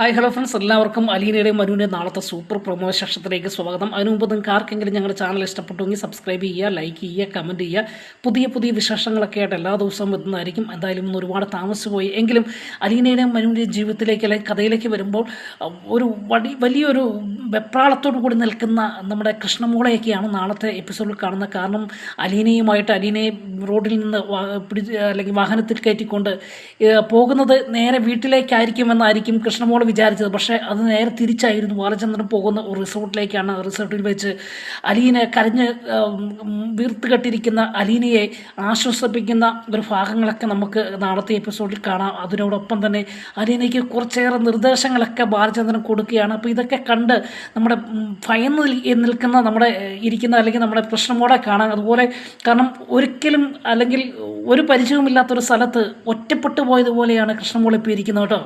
Hi hello friends എല്ലാവർക്കും അലീനയുടെയും മനുവിന്റെ നാളത്തെ സൂപ്പർ പ്രൊമോ സെക്ഷത്തിലേക്ക് സ്വാഗതം. അതിനു മുമ്പ് നിങ്ങൾക്ക് ആർക്കെങ്കിലും ഞങ്ങളുടെ ചാനൽ ഇഷ്ടപ്പെട്ടുവെങ്കിൽ സബ്സ്ക്രൈബ് ചെയ്യുക ലൈക്ക് ചെയ്യുക കമന്റ് ചെയ്യുക. പുതിയ പുതിയ വിശേഷങ്ങളൊക്കെ ആയിട്ട് എല്ലാ ദിവസവും എത്തുന്നതായിരിക്കും എന്തായാലും ഇന്ന് ഒരുപാട് താമസിച്ചുപോയി എങ്കിലും അലീനയുടെയും മനുവിന്റെയും ജീവിതത്തിലേക്ക് അല്ലെങ്കിൽ കഥയിലേക്ക് വരുമ്പോൾ ഒരു വടി വലിയൊരു വെപ്രാളത്തോടു കൂടി നിൽക്കുന്ന നമ്മുടെ കൃഷ്ണമൂളയൊക്കെയാണ് നാളത്തെ എപ്പിസോഡിൽ കാണുന്നത്. കാരണം അലീനയുമായിട്ട് അലീനയെ റോഡിൽ നിന്ന് പിടി അല്ലെങ്കിൽ വാഹനത്തിൽ കയറ്റിക്കൊണ്ട് പോകുന്നത് നേരെ വീട്ടിലേക്കായിരിക്കുമെന്നായിരിക്കും കൃഷ്ണമോൾ വിചാരിച്ചത്. പക്ഷേ അത് നേരെ തിരിച്ചായിരുന്നു. ബാലചന്ദ്രൻ പോകുന്ന ഒരു റിസോർട്ടിലേക്കാണ്. റിസോർട്ടിൽ വെച്ച് അലീനെ കരഞ്ഞ് വീർത്ത് കെട്ടിരിക്കുന്ന അലീനയെ ആശ്വസിപ്പിക്കുന്ന ഒരു ഭാഗങ്ങളൊക്കെ നമുക്ക് നാളത്തെ എപ്പിസോഡിൽ കാണാം. അതിനോടൊപ്പം തന്നെ അലീനയ്ക്ക് കുറച്ചേറെ നിർദ്ദേശങ്ങളൊക്കെ ബാലചന്ദ്രൻ കൊടുക്കുകയാണ്. അപ്പോൾ ഇതൊക്കെ കണ്ട് നമ്മുടെ ഭയന്ന് നിൽക്കുന്ന നമ്മുടെ ഇരിക്കുന്ന അല്ലെങ്കിൽ നമ്മുടെ പ്രശ്നമോടെ കാണാം. അതുപോലെ കാരണം ഒരിക്കലും അല്ലെങ്കിൽ ഒരു പരിചയവുമില്ലാത്തൊരു സ്ഥലത്ത് ഒറ്റപ്പെട്ടു പോയതുപോലെയാണ് കൃഷ്ണമോൾ ഇപ്പോൾ ഇരിക്കുന്നത് കേട്ടോ.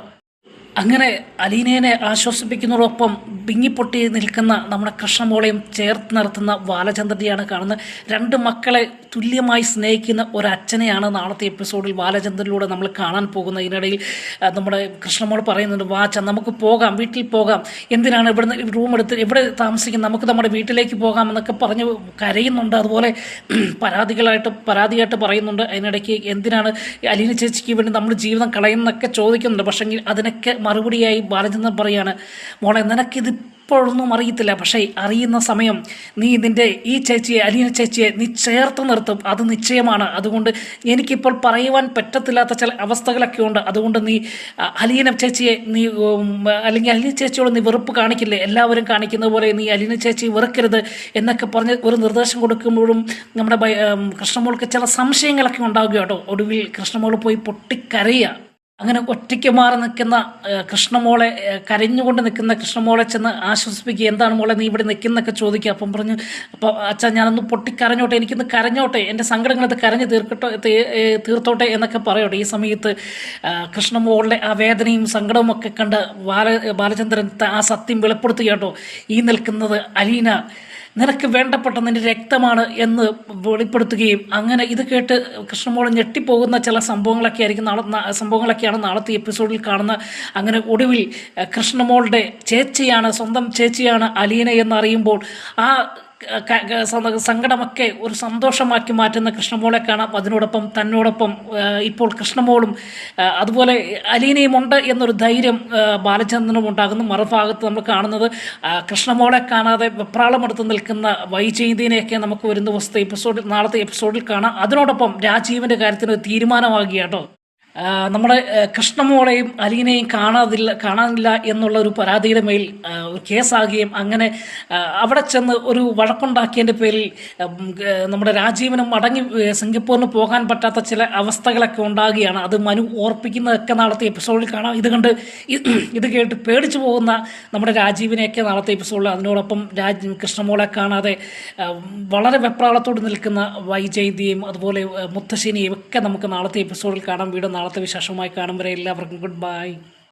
അങ്ങനെ അലീനേനെ ആശ്വസിപ്പിക്കുന്നതോടൊപ്പം ബിങ്ങിപ്പൊട്ടി നിൽക്കുന്ന നമ്മുടെ കൃഷ്ണമോളയും ചേർത്ത് നിർത്തുന്ന ബാലചന്ദ്രനെയാണ് കാണുന്നത്. രണ്ട് മക്കളെ തുല്യമായി സ്നേഹിക്കുന്ന ഒരച്ഛനെയാണ് നാളത്തെ എപ്പിസോഡിൽ ബാലചന്ദ്രനിലൂടെ നമ്മൾ കാണാൻ പോകുന്നത്. ഇതിനിടയിൽ നമ്മുടെ കൃഷ്ണമോൾ പറയുന്നുണ്ട് വാച്ച നമുക്ക് പോകാം വീട്ടിൽ പോകാം. എന്തിനാണ് ഇവിടുന്ന് റൂം എടുത്ത് എവിടെ താമസിക്കുന്നത്? നമുക്ക് നമ്മുടെ വീട്ടിലേക്ക് പോകാം എന്നൊക്കെ പറഞ്ഞ് കരയുന്നുണ്ട്. അതുപോലെ പരാതികളായിട്ട് പരാതിയായിട്ട് പറയുന്നുണ്ട്. അതിനിടയ്ക്ക് എന്തിനാണ് അലീന ചേച്ചിക്ക് വേണ്ടി നമ്മൾ ജീവിതം കളയുന്നൊക്കെ ചോദിക്കുന്നുണ്ട്. പക്ഷേ അതിനൊക്കെ മറുപടിയായി ബാലചന്ദ്രൻ പറയാണ്. മോളെ നിനക്കിത് ഇപ്പോഴൊന്നും അറിയത്തില്ല. പക്ഷേ അറിയുന്ന സമയം നീ നിന്റെ ഈ ചേച്ചിയെ അലീന ചേച്ചിയെ നീ ചേർത്ത് നിർത്തും. അത് നിശ്ചയമാണ്. അതുകൊണ്ട് എനിക്കിപ്പോൾ പറയുവാൻ പറ്റത്തില്ലാത്ത ചില അവസ്ഥകളൊക്കെ ഉണ്ട്. അതുകൊണ്ട് നീ അലീന ചേച്ചിയെ നീ അല്ലെങ്കിൽ അലീന ചേച്ചിയോട് നീ വെറുപ്പ് കാണിക്കില്ലേ? എല്ലാവരും കാണിക്കുന്ന പോലെ നീ അലീന ചേച്ചി വെറുക്കരുത് എന്നൊക്കെ പറഞ്ഞ് ഒരു നിർദ്ദേശം കൊടുക്കുമ്പോഴും നമ്മുടെ കൃഷ്ണമോൾക്ക് ചില സംശയങ്ങളൊക്കെ ഉണ്ടാവുക കേട്ടോ. ഒടുവിൽ കൃഷ്ണമോൾ പോയി പൊട്ടിക്കരയുക. അങ്ങനെ ഒറ്റയ്ക്ക് മാറി നിൽക്കുന്ന കൃഷ്ണമോളെ കരഞ്ഞുകൊണ്ട് നിൽക്കുന്ന കൃഷ്ണമോളെ ചെന്ന് ആശ്വസിപ്പിക്കുക. എന്താണ് മോളെ നീ ഇവിടെ നിൽക്കുന്നൊക്കെ ചോദിക്കുക? അപ്പം പറഞ്ഞു അപ്പോൾ അച്ഛാ ഞാനൊന്ന് പൊട്ടിക്കരഞ്ഞോട്ടെ എനിക്കൊന്ന് കരഞ്ഞോട്ടെ എന്റെ സങ്കടങ്ങളത് കരഞ്ഞ് തീർക്കട്ടോ തീർത്തോട്ടെ എന്നൊക്കെ പറയോട്ടെ. ഈ സമയത്ത് കൃഷ്ണമോളുടെ ആ വേദനയും സങ്കടവും ഒക്കെ കണ്ട് ബാല ബാലചന്ദ്രൻ ആ സത്യം വെളിപ്പെടുത്തുക കേട്ടോ ഈ നിൽക്കുന്നത് അലീന നിനക്ക് വേണ്ടപ്പെട്ട നിന്റെ രക്തമാണ് എന്ന് വെളിപ്പെടുത്തുകയും അങ്ങനെ ഇത് കേട്ട് കൃഷ്ണമോൾ ഞെട്ടിപ്പോകുന്ന ചില സംഭവങ്ങളൊക്കെ ആയിരിക്കും നാളെ സംഭവങ്ങളൊക്കെയാണ് നാളത്തെ എപ്പിസോഡിൽ കാണുന്ന. അങ്ങനെ ഒടുവിൽ കൃഷ്ണമോളുടെ ചേച്ചിയാണ് സ്വന്തം ചേച്ചിയാണ് അലീന എന്നറിയുമ്പോൾ ആ സങ്കടമൊക്കെ ഒരു സന്തോഷമാക്കി മാറ്റുന്ന കൃഷ്ണമോളെ കാണാം. അതിനോടൊപ്പം തന്നോടൊപ്പം ഇപ്പോൾ കൃഷ്ണമോളും അതുപോലെ അലീനയും ഉണ്ട് എന്നൊരു ധൈര്യം ബാലചന്ദ്രനും ഉണ്ടാകുന്നു മറുഭാഗത്ത് നമ്മൾ കാണുന്നത്. കൃഷ്ണമോളെ കാണാതെ വെപ്രാളമെടുത്ത് നിൽക്കുന്ന വൈജയന്തിനെയൊക്കെ നമുക്ക് വരുന്ന ദിവസത്തെ എപ്പിസോഡിൽ നാളത്തെ എപ്പിസോഡിൽ കാണാം. അതിനോടൊപ്പം രാജീവിന്റെ കാര്യത്തിന് തീരുമാനമാകുക കേട്ടോ. നമ്മുടെ കൃഷ്ണമോളെയും അലീനയും കാണാതില്ല കാണാനില്ല എന്നുള്ള ഒരു പരാതിയുടെ മേൽ ഒരു കേസാകുകയും അങ്ങനെ അവിടെ ചെന്ന് ഒരു വഴക്കുണ്ടാക്കിയതിന്റെ പേരിൽ നമ്മുടെ രാജീവനും മടങ്ങി സിംഗപ്പൂരിന് പോകാൻ പറ്റാത്ത ചില അവസ്ഥകളൊക്കെ ഉണ്ടാകുകയാണ്. അത് മനു ഓർപ്പിക്കുന്നതൊക്കെ നാളത്തെ എപ്പിസോഡിൽ കാണാം. ഇത് കണ്ട് ഇത് കേട്ട് പേടിച്ചു പോകുന്ന നമ്മുടെ രാജീവിനെയൊക്കെ നാളത്തെ എപ്പിസോഡിൽ അതിനോടൊപ്പം രാജ് കൃഷ്ണമോളെ കാണാതെ വളരെ വെപ്രാളത്തോട് നിൽക്കുന്ന വൈജയന്തിയും അതുപോലെ മുത്തശ്ശിനിയും ഒക്കെ നമുക്ക് നാളത്തെ എപ്പിസോഡിൽ കാണാം. വീണ്ടും നാളത്തെ വിശേഷമായി കാണും വരെ എല്ലാവർക്കും ഗുഡ് ബൈ